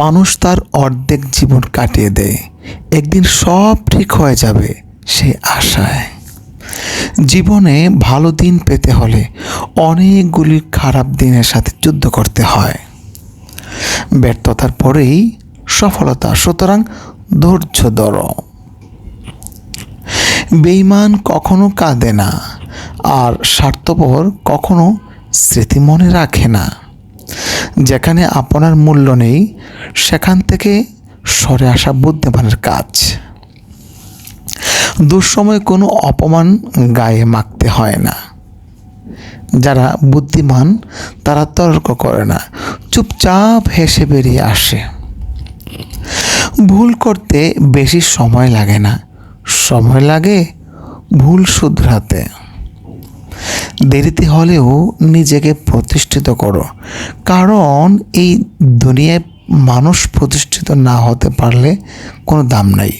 মানুষ তার অর্ধেক জীবন কাটিয়ে দেয়। একদিন সব ঠিক হয়ে যাবে, সে আশায়। জীবনে ভালো দিন পেতে হলে অনেকগুলি খারাপ দিনের সাথে যুদ্ধ করতে হয়। ব্যর্থতার পরেই সফলতা, সুতরাং ধৈর্য ধরো। বেইমান কখনো কাঁদে না, আর স্বার্থপর কখনো স্মৃতি মনে রাখে না। যেখানে আপনার মূল্য নেই, সেখান থেকে সরে আসা বুদ্ধিমানের কাজ। দুঃসময়ে কোনো অপমান গায়ে মাখতে হয় না। যারা বুদ্ধিমান, তারা তর্ক করে না, চুপচাপ হেসে বেরিয়ে আসে। ভুল করতে বেশি সময় লাগে না। সময় লাগে ভুল শুধরাতে। দেরিতে হলেও নিজেকে প্রতিষ্ঠিত করো। কারণ এই দুনিয়ায় মানুষ প্রতিষ্ঠিত না হতে পারলে কোনো দাম নাই।